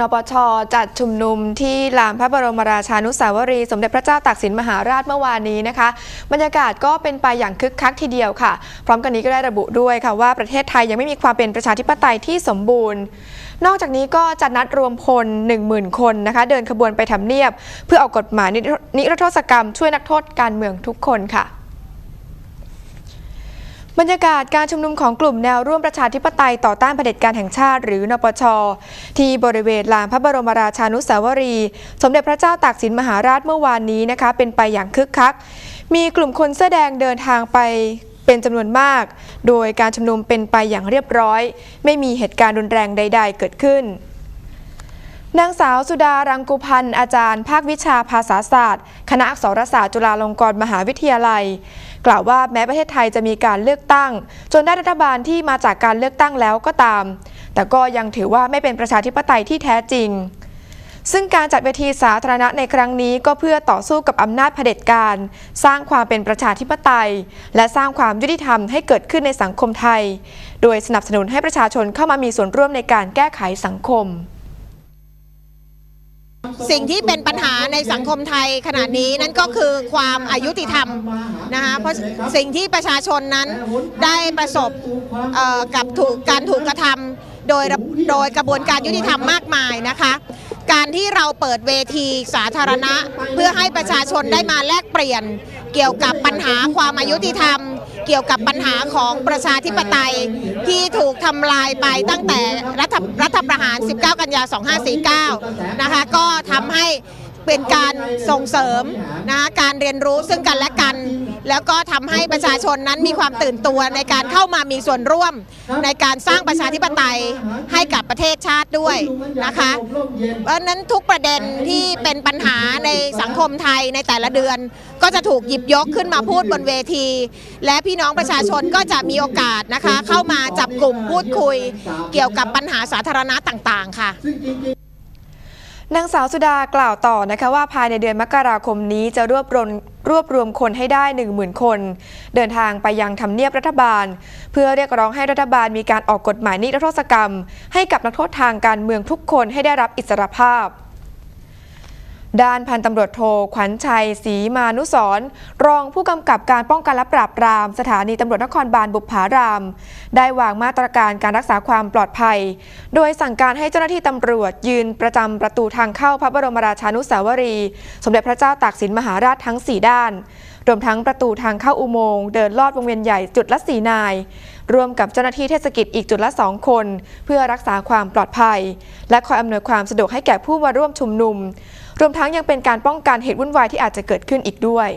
นปชจัดชุมนุมที่ลานพระบรมราชานุสาวรีย์สมเด็จพระเจ้าตากสินมหาราชเมื่อวานนี้นะคะ บรรยากาศก็เป็นไปอย่างคึกคักทีเดียวค่ะ พร้อมกันนี้ก็ได้ระบุด้วยค่ะว่าประเทศไทยยังไม่มีความเป็นประชาธิปไตยที่สมบูรณ์ นอกจากนี้ก็จัดนัดรวมพล 10,000 คนนะคะ เดินขบวนไปทำเนียบ เพื่อออกกฎหมายนิรโทษกรรมช่วยนักโทษการเมืองทุกคนค่ะ บรรยากาศการชุมนุมของกลุ่มแนวร่วมประชาธิปไตยต่อต้านเผด็จการแห่งชาติ หรือนปช ที่บริเวณลานพระบรมราชานุสาวรีย์สมเด็จพระเจ้าตากสินมหาราชเมื่อวานนี้นะคะ เป็นไปอย่างคึกคัก มีกลุ่มคนเสื้อแดงเดินทางไปเป็นจำนวนมาก โดยการชุมนุมเป็นไปอย่างเรียบร้อย ไม่มีเหตุการณ์รุนแรงใด ๆ เกิดขึ้นนางสาวสุดารังกุพันธ์อาจารย์ ภาควิชาภาษาศาสตร์ คณะอักษรศาสตร์จุฬาลงกรณ์มหาวิทยาลัย กล่าวว่าแม้ประเทศไทยจะมีการเลือกตั้ง จนได้รัฐบาลที่มาจากการเลือกตั้งแล้วก็ตาม แต่ก็ยังถือว่าไม่เป็นประชาธิปไตยที่แท้จริง ซึ่งการจัดเวทีสาธารณะในครั้งนี้ก็เพื่อต่อสู้กับอำนาจเผด็จการ สร้างความเป็นประชาธิปไตย และสร้างความยุติธรรมให้เกิดขึ้นในสังคมไทย โดยสนับสนุนให้ประชาชนเข้ามามีส่วนร่วมในการแก้ไขสังคม สิ่งที่เป็นปัญหาในสังคมไทยขณะนี้นั่นก็คือความอายุติธรรมนะคะเพราะสิ่งที่ประชาชนนั้นได้ประสบกับถูกการถูกกระทำโดยโดยกระบวนการยุติธรรมมากมายนะคะ การที่เราเปิดเวทีสาธารณะ เพื่อให้ประชาชนได้มาแลกเปลี่ยนเกี่ยวกับปัญหาความอายุติธรรม เกี่ยวกับปัญหาของประชาธิปไตยที่ถูกทำลายไปตั้งแต่รัฐรัฐประหาร 19 กันยา 2549 นะคะก็ทำให้เป็นการส่งเสริมนะะการเรียนรู้ซึ่งกันและกัน แล้วก็ทำให้ประชาชนนั้นมีความตื่นตัวในการเข้ามามีส่วนร่วมในการสร้างประชาธิปไตยให้กับประเทศชาติด้วยนะคะเพราะฉะนั้นทุกประเด็นที่เป็นปัญหาในสังคมไทยในแต่ละเดือน ก็จะถูกหยิบยกขึ้นมาพูดบนเวที และพี่น้องประชาชนก็จะมีโอกาสนะคะ เข้ามาจับกลุ่มพูดคุย เกี่ยวกับปัญหาสาธารณะต่าง ๆ ค่ะ นางสาวสุดากล่าวต่อนะคะว่าภายในเดือนมกราคมนี้จะรวบรวมรวบรวมคนให้ได้ 10,000 คน เดินทางไปยังทำเนียบรัฐบาล เพื่อเรียกร้องให้รัฐบาลมีการออกกฎหมายนิรโทษกรรม ให้กับนักโทษทางการเมืองทุกคนให้ได้รับอิสรภาพ ด้านพันตำรวจโทขวัญชัยศรีมานุสร์รองผู้กำกับการป้องกันและปราบปราม สถานีตำรวจนครบาลบุพผาราม ได้วางมาตรการการรักษาความปลอดภัย โดยสั่งการให้เจ้าหน้าที่ตำรวจยืนประจำประตูทางเข้าพระบรมราชานุสาวรีย์สมเด็จพระเจ้าตากสินมหาราชทั้ง 4 ด้าน รวมทั้งประตูทางเข้าอุโมงค์เดินลอดวงเวียนใหญ่จุดละสีนายรวมกับเจ้าหน้าที่เทศกิจอีกจุดละ 2 คน เพื่อรักษาความปลอดภัย และคอยอำนวยความสะดวกให้แก่ผู้มาร่วมชุมนุม รวมทั้งยังเป็นการป้องกันเหตุวุ่นวายที่อาจจะเกิดขึ้นอีกด้วย